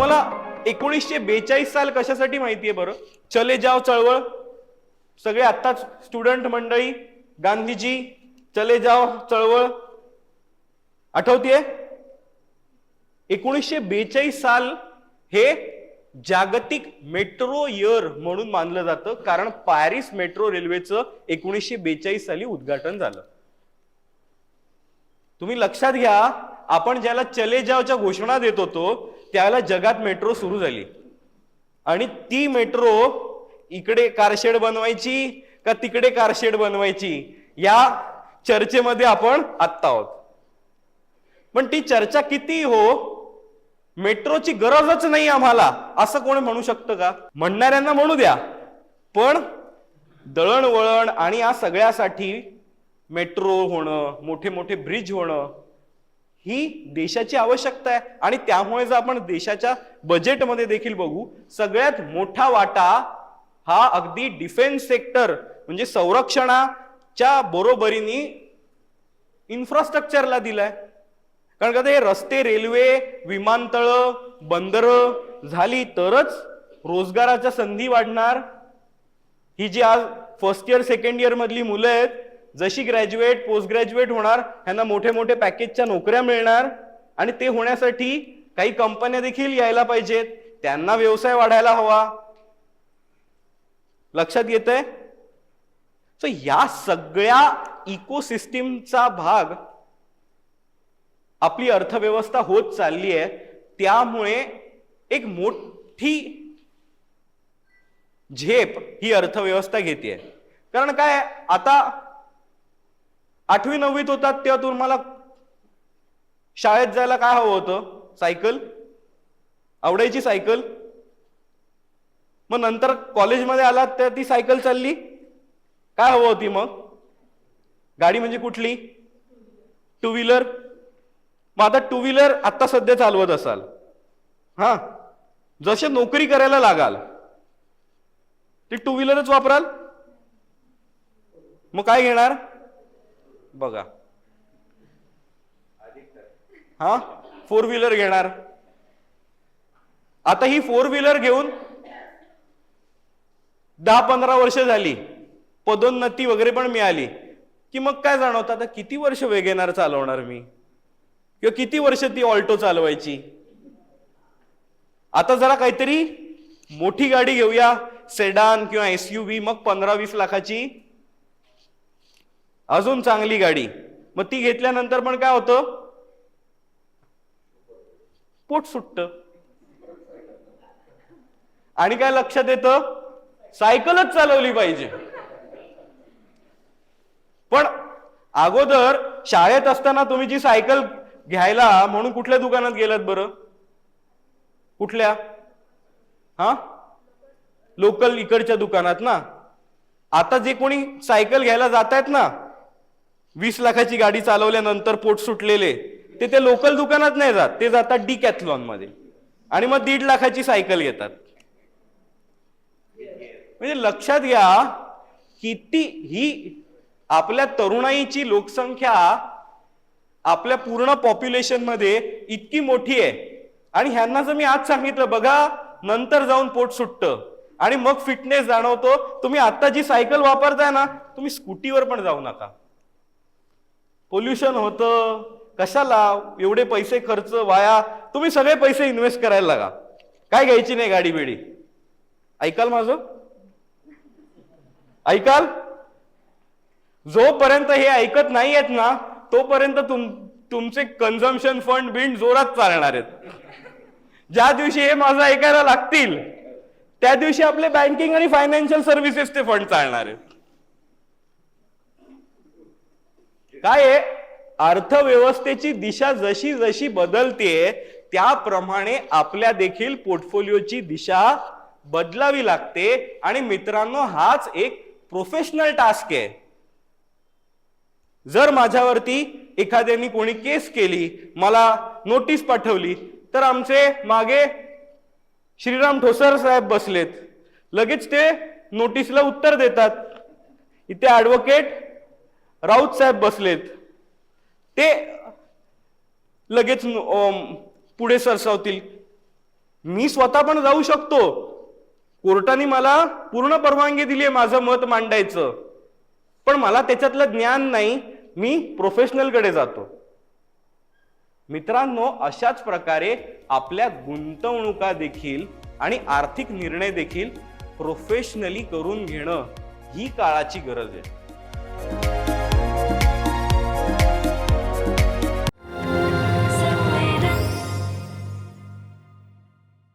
तुम्हाला एकोणीसशे बेचाळीस साल कशासाठी माहितीये बरं? चले जाव चळवळ. सगळे आत्ताच स्टुडंट मंडळी गांधीजी चले जाव चळवळ. आठवतीये? एकोणीसशे बेचाळीस साल हे जागतिक मेट्रो इयर म्हणून मानलं जातं. कारण पॅरिस मेट्रो रेल्वेचं एकोणीसशे बेचाळीस साली उद्घाटन झालं. तुम्ही लक्षात घ्या आपण ज्याला चले जावच्या घोषणा देत होतो त्याला जगात मेट्रो सुरू झाली. आणि ती मेट्रो इकडे कारशेड बनवायची का तिकडे कारशेड बनवायची या चर्चेमध्ये आपण आत्ता आहोत. पण ती चर्चा किती हो? मेट्रोची गरजच नाही आम्हाला. असं कोणी म्हणू शकतं का? म्हणणाऱ्यांना म्हणू द्या. पण दळणवळण आणि या सगळ्यासाठी मेट्रो होणं मोठे मोठे ब्रिज होणं ही देशाची आवश्यकता आहे. आणि त्यामुळे जर आपण देशाच्या बजेटमध्ये देखील बघू सगळ्यात मोठा वाटा हा अगदी डिफेन्स सेक्टर म्हणजे संरक्षणाच्या बरोबरीने इन्फ्रास्ट्रक्चरला दिलाय. कारण का ते रस्ते रेल्वे विमानतळ बंदर झाली तरच रोजगाराच्या संधी वाढणार. ही जी आज फर्स्ट इयर सेकंड इयर मधली मुलं आहेत जशी ग्रॅज्युएट पोस्ट ग्रॅज्युएट होणार ह्यांना मोठे मोठे पॅकेजच्या नोकऱ्या मिळणार आणि ते होण्यासाठी काही कंपन्या देखील यायला पाहिजेत. त्यांना व्यवसाय वाढायला हवा. लक्षात येत आहे सो या सगळ्या इकोसिस्टीमचा भाग आपली अर्थव्यवस्था होत चालली आहे. त्यामुळे एक मोठी झेप ही अर्थव्यवस्था घेते कारण काय? आता आठवी नववीत होतात तेव्हा तुम्हाला शाळेत जायला काय हवं होतं? सायकल? आवडायची सायकल? मग नंतर कॉलेजमध्ये आलात तर ती सायकल चालली? काय हवं होती मग? गाडी म्हणजे कुठली? टू व्हीलर मग आता टू व्हीलर आत्ता सध्या चालवत असाल. हा. जसे नोकरी करायला लागाल ती टू व्हीलरच वापराल? मग काय घेणार? बघा. हा? फोर व्हीलर घेणार. आता ही फोर व्हीलर घेऊन दहा पंधरा वर्ष झाली. पदोन्नती वगैरे पण मिळाली. की मग काय जाणवतं आता? किती वर्ष वेगेनार चालवणार मी? किंवा किती वर्ष ती ऑल्टो चालवायची? आता जरा काहीतरी मोठी गाडी घेऊया. सेडान किंवा एस यू व्ही मग पंधरा वीस लाखाची अजून चांगली गाडी. मग ती घेतल्यानंतर पण काय होतं? पोट सुटत. आणि काय लक्षात येतं? सायकलच चालवली पाहिजे. पण अगोदर शाळेत असताना तुम्ही जी सायकल घ्यायला म्हणून कुठल्या दुकानात गेलात बरं? कुठल्या? हा? लोकल इकडच्या दुकानात ना? आता जे कोणी सायकल घ्यायला जात आहेत ना वीस लाखाची गाडी चालवल्यानंतर पोट सुटलेले ते ते लोकल दुकानात नाही जात ते जातात डी कॅथलॉनमध्ये. आणि मग दीड लाखाची सायकल घेतात. म्हणजे लक्षात घ्या किती ही आपल्या तरुणाईची लोकसंख्या आपल्या पूर्ण पॉप्युलेशनमध्ये इतकी मोठी आहे. आणि ह्यांना जर मी आज सांगितलं बघा नंतर जाऊन पोट सुटतं. आणि मग फिटनेस जाणवतो तुम्ही आता जी सायकल वापरताय ना तुम्ही स्कूटीवर पण जाऊ नका. पोल्युशन होतं. कशाला? एवढे पैसे खर्च वाया. तुम्ही सगळे पैसे इन्व्हेस्ट करायला लागा. काय घ्यायची नाही गाडी बिडी? ऐकाल माझं? ऐकाल? जोपर्यंत हे ऐकत नाही आहेत ना तोपर्यंत तुम तुमचे कन्झम्पशन फंड बिंड जोरात चालणार आहेत. ज्या दिवशी हे माझं ऐकायला लागतील त्या दिवशी आपले बँकिंग आणि फायनान्शियल सर्व्हिसेसचे फंड चालणार आहेत. काय आहे? अर्थव्यवस्थेची दिशा जशी जशी बदलते त्याप्रमाणे आपल्या देखील पोर्टफोलिओची दिशा बदलावी लागते. आणि मित्रांनो हाच एक प्रोफेशनल टास्क आहे. जर माझ्यावरती एखाद्याने कोणी केस केली मला नोटीस पाठवली तर आमचे मागे श्रीराम ठोसर साहेब बसलेत. लगेच ते नोटीसला उत्तर देतात. इथे ॲडव्होकेट राऊत साहेब बसलेत. ते लगेच पुढे सरसावतील. मी स्वतः पण जाऊ शकतो. कोर्टाने मला पूर्ण परवानगी दिली आहे माझं मत मांडायचं. पण मला त्याच्यातलं ज्ञान नाही. मी प्रोफेशनलकडे जातो. मित्रांनो अशाच प्रकारे आपल्या गुंतवणुका देखील आणि आर्थिक निर्णय देखील प्रोफेशनली करून घेणं ही काळाची गरज आहे.